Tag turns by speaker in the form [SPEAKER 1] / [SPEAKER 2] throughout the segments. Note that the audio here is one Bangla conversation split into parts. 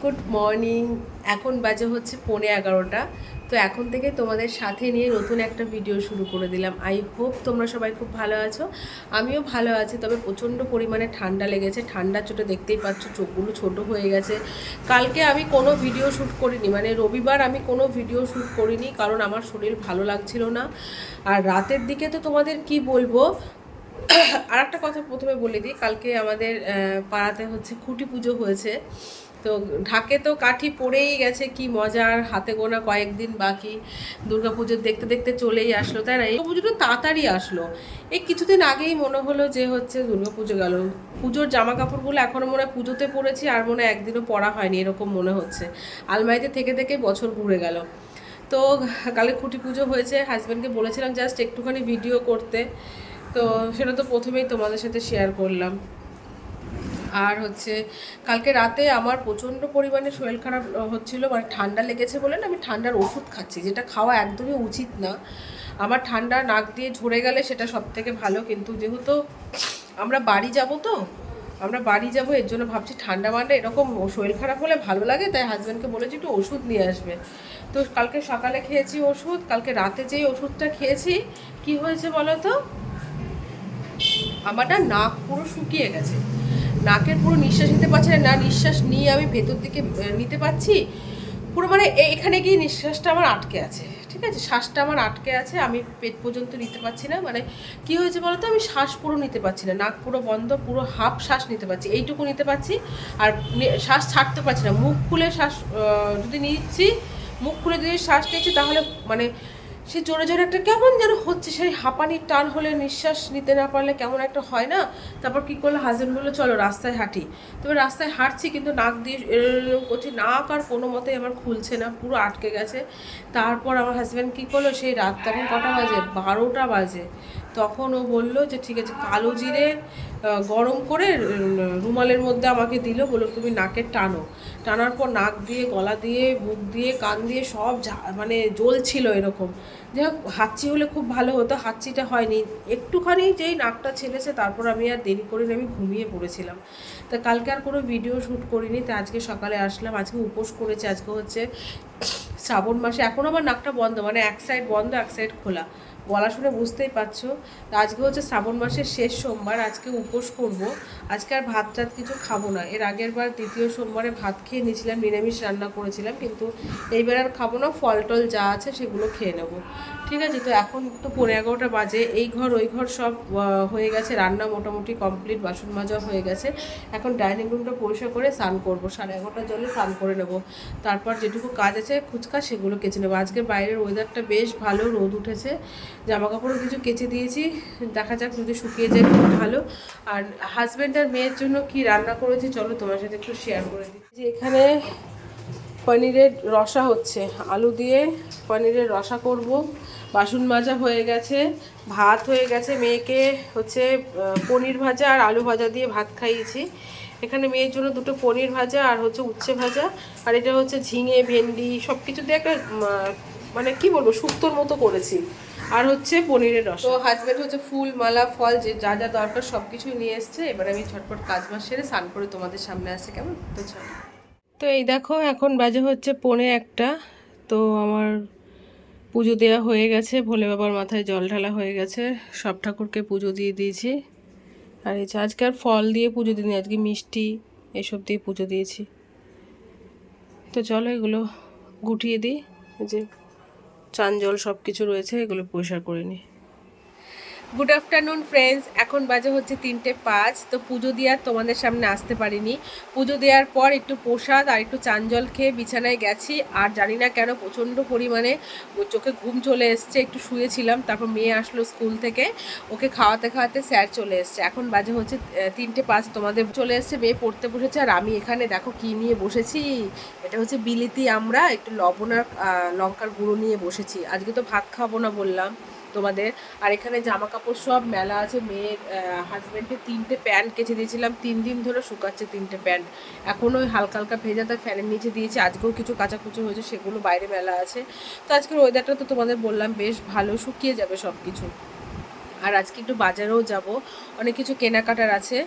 [SPEAKER 1] Good morning. এখন বাজে হচ্ছে পৌনে এগারোটা। তো এখন থেকে তোমাদের সাথে নিয়ে নতুন একটা ভিডিও শুরু করে দিলাম। আই হোপ তোমরা সবাই খুব ভালো আছো। আমিও ভালো আছি, তবে প্রচণ্ড পরিমাণে ঠান্ডা লেগেছে। ঠান্ডার চোটে দেখতেই পাচ্ছ চোখগুলো ছোট হয়ে গেছে। কালকে আমি কোনো ভিডিও শ্যুট করিনি। মানে রবিবার আমি কোনো ভিডিও শ্যুট করিনি, কারণ আমার শরীর ভালো লাগছিল না। আর রাতের দিকে তো তোমাদের কি বলব? আর একটা কথা প্রথমে বলে দিই। কালকে আমাদের পাড়াতে হচ্ছে খুঁটি পুজো হয়েছে। তো ঢাকে তো কাঠি পড়েই গেছে, কি মজার, হাতে গোনা কয়েকদিন বাকি। দুর্গা পুজো দেখতে দেখতে চলেই আসলো, তাই না? এই পুজোটা তাড়াতাড়ি আসলো। এই কিছুদিন আগেই মনে হলো যে হচ্ছে পুজো গেল। পুজোর জামা কাপড়গুলো এখনও মনে হয় পুজোতে পরেছি আর মনে হয় একদিনও পরা হয়নি, এরকম মনে হচ্ছে। আলমারিতে থেকে থেকে বছর ঘুরে গেল। তো কালে খুঁটি পুজো হয়েছে হাজব্যান্ডকে বলেছিলাম জাস্ট একটুখানি ভিডিও করতে। তো সেটা তো প্রথমেই তোমাদের সাথে শেয়ার করলাম। আর হচ্ছে কালকে রাতে আমার প্রচণ্ড পরিমাণে শরীর খারাপ হচ্ছিল মানে ঠান্ডা লেগেছে বলে না আমি ঠান্ডার ওষুধ খাচ্ছি, যেটা খাওয়া একদমই উচিত না। আমার ঠান্ডা নাক দিয়ে ঝরে গেলে সেটা সব থেকে ভালো, কিন্তু যেহেতু আমরা বাড়ি যাব তো, আমরা বাড়ি যাব, এর জন্য ভাবছি ঠান্ডা মান্ডা এরকম শরীর খারাপ হলে ভালো লাগে, তাই হাজব্যান্ডকে বলেছি একটু ওষুধ নিয়ে আসবে। তো কালকে সকালে খেয়েছি ওষুধ, কালকে রাতে যেই ওষুধটা খেয়েছি, কি হয়েছে বলো তো আমার না নাক পুরো শুকিয়ে গেছে। নাকের পুরো নিঃশ্বাস নিতে পারছি না না নিঃশ্বাস নিয়ে আমি ভেতর দিকে নিতে পারছি। পুরো মানে এখানে গিয়ে নিঃশ্বাসটা আমার আটকে আছে, ঠিক আছে? শ্বাসটা আমার আটকে আছে, আমি পেট পর্যন্ত নিতে পারছি না। মানে কি হয়েছে বলো তো আমি শ্বাস পুরো নিতে পারছি না, নাক পুরো বন্ধ, পুরো হাফ শ্বাস নিতে পারছি, এইটুকু নিতে পারছি। আর শ্বাস ছাড়তে পারছি না, মুখ খুলে শ্বাস যদি নিচ্ছি, মুখ খুলে যদি শ্বাস নিচ্ছি, তাহলে মানে সে জোরে জোরে একটা কেমন যেন হচ্ছে, সেই হাঁপানির টান হলে নিঃশ্বাস নিতে না পারলে কেমন একটা হয় না? তারপর কি করল? হাজবেন্ড বলল, চলো রাস্তায় হাঁটি। তবে রাস্তায় হাঁটছি কিন্তু নাক দিয়ে করছি নাক আর কোনো মতেই আমার খুলছে না, পুরো আটকে গেছে। তারপর আমার হাজব্যান্ড কী করল? সেই রাত তখন কটা বাজে? বারোটা বাজে। তখন ও বলল যে, ঠিক আছে, কালো জিরে গরম করে রুমালের মধ্যে আমাকে দিল, বলল, তুমি নাকে টানো। টানার পর নাক দিয়ে, গলা দিয়ে, মুখ দিয়ে, কান দিয়ে সব মানে জ্বলছিল এরকম। হোক, হাঁচি হলে খুব ভালো হতো, হাঁচিটা হয়নি। একটুখানি যেই নাকটা ছেলেছে, তারপর আমি আর দেরি করিনি, আমি ঘুমিয়ে পড়েছিলাম। তা কালকে আর কোনো ভিডিও শ্যুট করিনি, তা আজকে সকালে আসলাম, আজকে উপোস করেছে, আজকে হচ্ছে শ্রাবণ মাসে। এখন আমার নাকটা বন্ধ মানে এক সাইড বন্ধ, এক সাইড খোলা। গলা শুনে বুঝতেই পারছ। আজকে হচ্ছে শ্রাবণ মাসের শেষ সোমবার, আজকে উপোস করব। আজকে আর ভাত টাত কিছু খাব না। এর আগের বার দ্বিতীয় সোমবারে ভাত খেয়ে নিয়েছিলাম, নিরামিষ রান্না করেছিলাম, কিন্তু এইবার আর খাব না ফল টল যা আছে সেগুলো খেয়ে নেব। ঠিক আছে, তো এখন তো পনেরো এগারোটা বাজে, এই ঘর, ওই ঘর সব হয়ে গেছে, রান্না মোটামুটি কমপ্লিট বাসন মাজা হয়ে গেছে। এখন ডাইনিং রুমটা পরিষ্কার করে স্নান করব, সাড়ে এগারোটার জলে স্নান করে নেব। তারপর যেটুকু কাজ আছে খুচকা সেগুলো কেচে নেব। আজকে বাইরের ওয়েদারটা বেশ ভালো, রোদ উঠেছে। জামা কাপড়ও কিছু কেচে দিয়েছি, দেখা যাক যদি শুকিয়ে যায় খুব ভালো। আর হাজব্যান্ড আর মেয়ের জন্য কি রান্না করেছি, চলো তোমার সাথে একটু শেয়ার করে যে এখানে পনিরের রসা হচ্ছে। আলু দিয়ে পনিরের রসা করব। বাসন মাজা হয়ে গেছে, ভাত হয়ে গেছে। মেয়েকে হচ্ছে পনির ভাজা আর আলু ভাজা দিয়ে ভাত খাইয়েছি। এখানে মেয়ের জন্য দুটো পনির ভাজা আর হচ্ছে উচ্ছে ভাজা। আর এটা হচ্ছে ঝিঙে, ভেন্ডি সব কিছু দিয়ে একটা মানে কি বলব শুক্তোর মতো করেছি। আর হচ্ছে পনিরের রস। তো হাজব্যান্ড হচ্ছে ফুল, মালা, ফল, যে যা যা দরকার সব কিছুই নিয়ে এসছে। এবার আমি ঝটপট কাজ বাজ সেরে স্নান করে তোমাদের সামনে আসছে, কেমন? তো চলো। তো এই দেখো, এখন বাজে হচ্ছে পৌনে একটা। তো আমার পুজো দেওয়া হয়ে গেছে, ভোলে বাবার মাথায় জল ঢালা হয়ে গেছে। সব ঠাকুরকে পুজো দিয়ে দিয়েছি। আর এই আজকে ফল দিয়ে পুজো দিইনি, আজকে মিষ্টি, এসব দিয়ে পুজো দিয়েছি। তো চলো এগুলো গুটিয়ে দিই। যে চান জল সব কিছু রয়েছে, এগুলো পরিষ্কার করে নিই। গুড আফটারনুন ফ্রেন্ডস এখন বাজে হচ্ছে তিনটে পাঁচ। তো পুজো দেওয়ার তোমাদের সামনে আসতে পারিনি। পুজো দেওয়ার পর একটু প্রসাদ আর একটু চাঞ্জল খেয়ে বিছানায় গেছি। আর জানি না কেন প্রচণ্ড পরিমাণে চোখে ঘুম চলে এসছে। একটু শুয়েছিলাম, তারপর মেয়ে আসলো স্কুল থেকে। ওকে খাওয়াতে খাওয়াতে স্যার চলে এসছে। এখন বাজে হচ্ছে তিনটে পাঁচ। তোমাদের চলে এসছে, মেয়ে পড়তে বসেছে। আর আমি এখানে দেখো কি নিয়ে বসেছি। এটা হচ্ছে বিলিতি আমরা। একটু লবণ আর লঙ্কার গুঁড়ো নিয়ে বসেছি। আজকে তো ভাত খাব না বললাম। তোমাদের। আর এখানে জামা কাপড় সব মেলা আছে। মেয়ের হাজব্যান্ডের তিনটে প্যান্ট কেচে দিয়েছিলাম। তিন দিন ধরে শুকাচ্ছে তিনটে প্যান্ট এখন ওই হালকা হালকা ভেজা তার ফ্যানের নিচে দিয়েছি। আজকেও কিছু কাচাকুচি হয়েছে, সেগুলো বাইরে মেলা আছে। তো আজকের ওয়েদারটা তো তোমাদের বললাম, বেশ ভালো শুকিয়ে যাবে সব কিছু আর আজকে একটু বাজারেও যাব। অনেক কিছু কেনাকাটার আছে।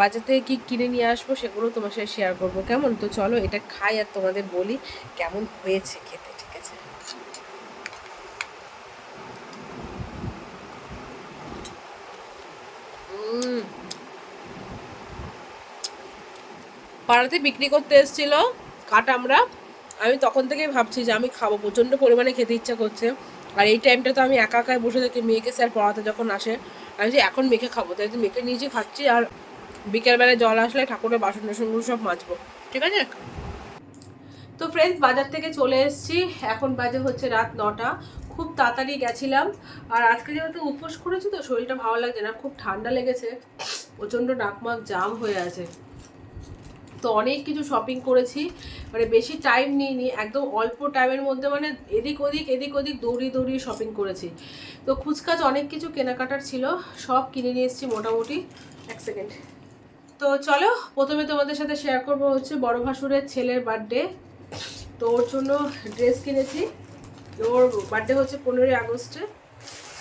[SPEAKER 1] বাজার থেকে কী কিনে নিয়ে আসব সেগুলো তোমার সাথে শেয়ার করব। কেমন? তো চলো এটা খাই আর তোমাদের বলি, কেমন হয়েছে খেতে ঠিক আছে উম। পাড়াতে বিক্রি করতে এসেছিল কাটামরা আমি তখন থেকেই ভাবছি যে আমি খাব, প্রচণ্ড পরিমাণে খেতে ইচ্ছা করছে। আর এই টাইমটা তো আমি একা একাই বসে থাকি মেয়েকে স্যার পড়াতে যখন আসে, আমি যে এখন মেখে খাব, তাই মেখে নিয়েছি খাচ্ছি আর বিকেলবেলায় জল আসলে ঠাকুরের বাসন টাসনগুলো সব মাজবো, ঠিক আছে? তো ফ্রেন্ডস বাজার থেকে চলে এসেছি। এখন বাজে হচ্ছে রাত নটা। খুব তাড়াতাড়ি গেছিলাম। আর আজকে যেহেতু উপোস করেছি তো শরীরটা ভালো লাগছে না, খুব ঠান্ডা লেগেছে। প্রচণ্ড নাকমাক জাম হয়ে আছে। তো অনেক কিছু শপিং করেছি মানে বেশি টাইম নিইনি, একদম অল্প টাইমের মধ্যে মানে এদিক ওদিক এদিক ওদিক দৌড়িয়ে দৌড়িয়ে শপিং করেছি। তো খুচকাচ অনেক কিছু কেনাকাটার ছিল, সব কিনে নিয়ে এসেছি মোটামুটি। এক সেকেন্ড তো চলো, প্রথমে তোমাদের সাথে শেয়ার করব হচ্ছে বড় ভাসুরের ছেলের বার্থডে তো ওর জন্য ড্রেস কিনেছি। ওর বার্থডে হচ্ছে পনেরোই আগস্টে।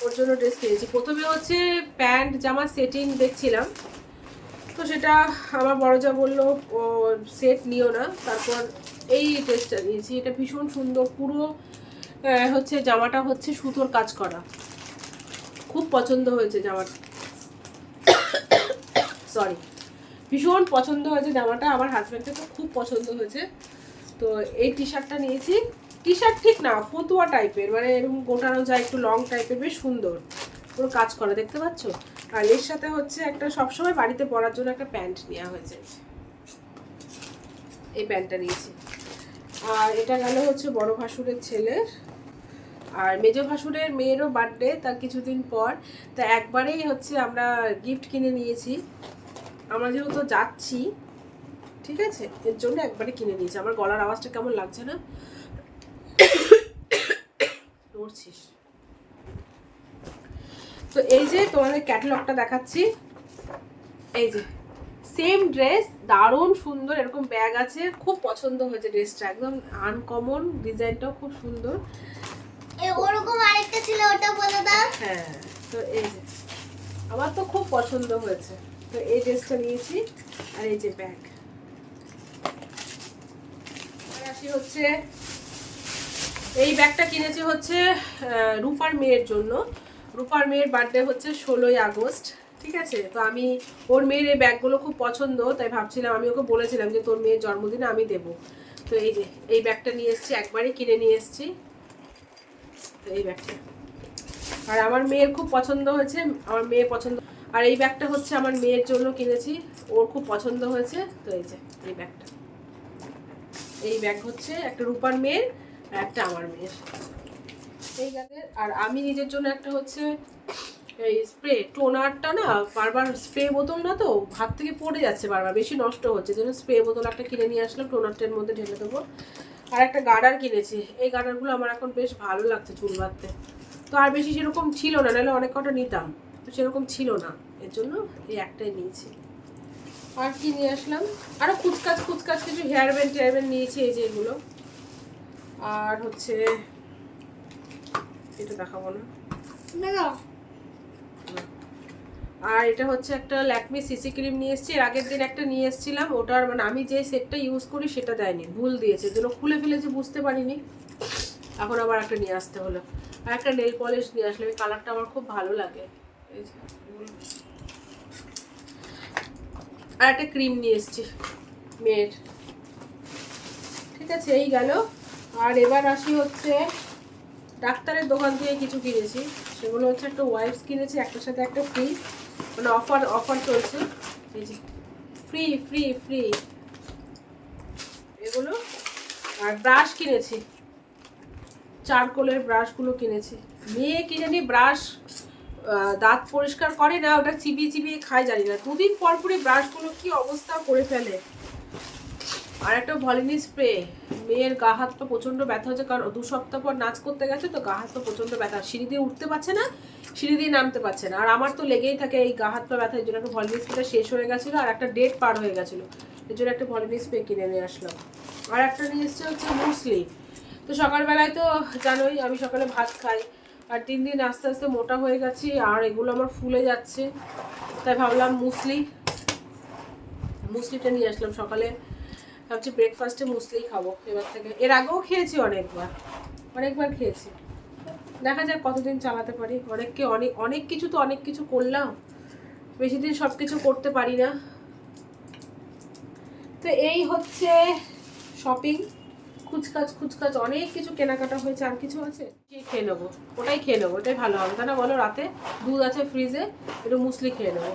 [SPEAKER 1] ওর জন্য ড্রেস কিনেছি। প্রথমে হচ্ছে প্যান্ট, জামা সেটিং দেখছিলাম। তো সেটা আমার বড় যা বলল, ও সেট নিও না। তারপর এই ড্রেসটা নিয়েছি। এটা ভীষণ সুন্দর, পুরো হচ্ছে জামাটা হচ্ছে সুতোর কাজ করা। খুব পছন্দ হয়েছে জামাটা। সরি ভীষণ পছন্দ হয়েছে জামাটা। আমার হাজব্যান্ডকে তো খুব পছন্দ হয়েছে। তো এই টি শার্টটা নিয়েছি। টি শার্ট ঠিক না, ফতুয়া টাইপের মানে এরকম গোটানো যায় একটু লং টাইপের বেশ সুন্দর। পুরো কাজ করা, দেখতে পাচ্ছ? আর এর সাথে হচ্ছে একটা সবসময় বাড়িতে পরার জন্য একটা প্যান্ট নেওয়া হয়েছে। এই প্যান্টটা নিয়েছি। আর এটা গেল হচ্ছে বড় ভাসুরের ছেলের। আর মেজো ভাসুরের মেয়েরও বার্থডে তার কিছুদিন পর। তা একবারেই হচ্ছে আমরা গিফট কিনে নিয়েছি। আমরা যেহেতু যাচ্ছি ঠিক আছে? এর জন্য একবারে কিনে নিয়েছি। আমার গলার আওয়াজটা কেমন লাগছে না? নড়ছিস তো এই যে তোমাদের ক্যাটালগটা দেখাচ্ছি। এই যে সেম ড্রেস দারুণ সুন্দর এরকম ব্যাগ আছে। খুব পছন্দ হয়েছে ড্রেসটা একদম আনকমন ডিজাইনটাও খুব সুন্দর।
[SPEAKER 2] ওরকম আরেকটা ছিল ওটা বলে দাও
[SPEAKER 1] হ্যাঁ তো এই যে আমার তো খুব পছন্দ হয়েছে। তো এই ড্রেসটা নিয়েছি আর এই যে ব্যাগ আসি হচ্ছে? এই ব্যাগটা কিনেছি হচ্ছে রূপার মেয়ের জন্য। রূপার মেয়ের বার্থডে হচ্ছে ষোলোই আগস্ট, ঠিক আছে? তো আমি, ওর মেয়ের এই ব্যাগগুলো খুব পছন্দ, তাই ভাবছিলাম, আমি ওকে বলেছিলাম যে তোর মেয়ের জন্মদিনে আমি দেবো। তো এই যে, এই ব্যাগটা নিয়ে এসেছি, একবারই কিনে নিয়ে এসেছি। তো এই ব্যাগটা। আর আমার মেয়ের খুব পছন্দ হয়েছে, আমার মেয়ে পছন্দ। আর এই ব্যাগটা হচ্ছে আমার মেয়ের জন্য কিনেছি, ওর খুব পছন্দ হয়েছে, তো এই যে, এই ব্যাগটা। এই ব্যাগ হচ্ছে একটা রূপার মেয়ের আর একটা আমার মেয়ের। এই ব্যাগের, আর আমি নিজের জন্য একটা হচ্ছে এই স্প্রে, টোনারটা না বারবার স্প্রে বোতল না তো হাত থেকে পড়ে যাচ্ছে বারবার, বেশি নষ্ট হচ্ছে, যেন স্প্রে বোতল একটা কিনে নিয়ে আসলাম, টোনারটার মধ্যে ঢেলে দেবো। আর একটা গার্ডার কিনেছি, এই গার্ডারগুলো আমার এখন বেশ ভালো লাগছে চুল বাঁধতে। তো আর বেশি সেরকম ছিল না, নাহলে অনেক কটা নিতাম, তো সেরকম ছিল না, এর জন্য এই একটাই নিয়েছি। আর কি নিয়ে আসলাম? আরও কুচকাচ কুচকাচ কিছু হেয়ার ব্যান্ড টেয়ার ব্যান্ড নিয়েছি এই যে এগুলো। আর হচ্ছে এটা দেখাবো না। আর এটা হচ্ছে একটা ল্যাকমি সিসি ক্রিম নিয়ে এসেছি। এর আগের দিন একটা নিয়ে এসেছিলাম। ওটার মানে আমি যে সেটটা ইউজ করি সেটা দেয়নি। ভুল দিয়েছে। যেন খুলে ফেলেছে বুঝতে পারিনি। এখন আবার একটা নিয়ে আসতে হলো। আর একটা নেল পলিশ নিয়ে আসলে এই কালারটা আমার খুব ভালো লাগে। এই। আর একটা ক্রিম নিয়ে এসেছি, মেয়ের। ঠিক আছে, এই গেল। আর এবার আসি হচ্ছে ডাক্তারের দোকান থেকে কিছু কিনেছি। সেগুলো হচ্ছে একটা ওয়াইপস কিনেছি, একটার সাথে একটা ফ্রি মানে অফার অফার চলছে। এই যে ফ্রি ফ্রি ফ্রি এগুলো। আর ব্রাশ কিনেছি। চারকোলের ব্রাশগুলো কিনেছি। মেয়ে কিনে নি ব্রাশ দাঁত পরিষ্কার করে না, ওটা চিবিয়ে চিবিয়ে খায়, জানি না। দুদিন পর পরে ব্রাশগুলো কি অবস্থা করে ফেলে। আর একটা ভলিনি স্প্রে। মেয়ের গা হাত পা প্রচণ্ড ব্যথা হচ্ছে, কারণ দু সপ্তাহ পর নাচ করতে গেছে, তো গা হাত পা প্রচণ্ড ব্যথা। সিঁড়ি দিয়ে উঠতে পারছে না, সিঁড়ি দিয়ে নামতে পারছে না। আর আমার তো লেগেই থাকে এই গা হাত পা ব্যথা, এই জন্য একটা ভলিনি স্প্রেটা শেষ হয়ে গেছিল, আর একটা ডেট পার হয়ে গেছিল। এর জন্য একটা ভলিনি স্প্রে কিনে নিয়ে আসলাম। আর একটা নিয়ে এসছে হচ্ছে মুসলি। তো সকালবেলায় তো জানোই, আমি সকালে ভাত খাই। আর তিন দিন আস্তে আস্তে মোটা হয়ে গেছি, আর এগুলো আমার ফুলে যাচ্ছে। তাই ভাবলাম মুসলি, মুসলিটা নিয়ে আসলাম সকালে। ভাবছি ব্রেকফাস্টে মুসলি খাব এবার থেকে। এর আগেও খেয়েছি অনেকবার অনেকবার খেয়েছি। দেখা যাক কতদিন চালাতে পারি। অনেককে, অনেক অনেক কিছু তো অনেক কিছু করলাম। বেশি দিন সব কিছু করতে পারি না। তো এই হচ্ছে শপিং খুচকাচ খুচকাচ অনেক কিছু কেনাকাটা হয়েছে। আর কিছু আছে? কি খেয়ে নেব? ওটাই খেয়ে নেব, ওটাই ভালো হবে। তাই না বলো, রাতে দুধ আছে ফ্রিজে একটু মুসলি খেয়ে নেব।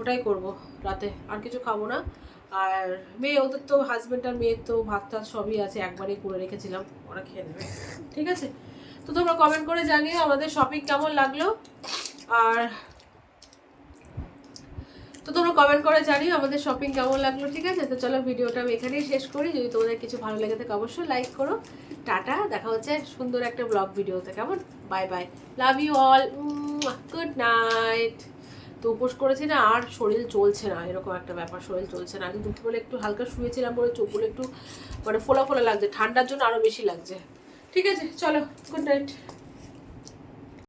[SPEAKER 1] ওটাই করব রাতে, আর কিছু খাব না। আর মেয়ে, ওদের তো হাজব্যান্ড আর মেয়ের তো ভাত টাত সবই আছে, একবারেই করে রেখেছিলাম, ওরা খেয়ে নেবে। ঠিক আছে? তো তোমরা কমেন্ট করে জানিও আমাদের শপিং কেমন লাগল। আর তো তোমরা কমেন্ট করে জানিও আমাদের শপিং কেমন লাগল, ঠিক আছে? তো চলো ভিডিওটা আমি এখানেই শেষ করি। যদি তোমাদের কিছু ভালো লেগে থাকে অবশ্যই লাইক করো। টাটা, দেখা হচ্ছে সুন্দর একটা ব্লগ ভিডিওতে। কেমন? Bye bye love you all good night তো উপোস করেছি না, আর শরীর চলছে না, এরকম একটা ব্যাপার, শরীর চলছে না। আগে দুপুরবেলা একটু হালকা শুয়েছিলাম বলে চোখগুলো একটু মানে ফোলা ফোলা লাগছে, ঠান্ডার জন্য আরও বেশি লাগছে। ঠিক আছে, চলো গুড নাইট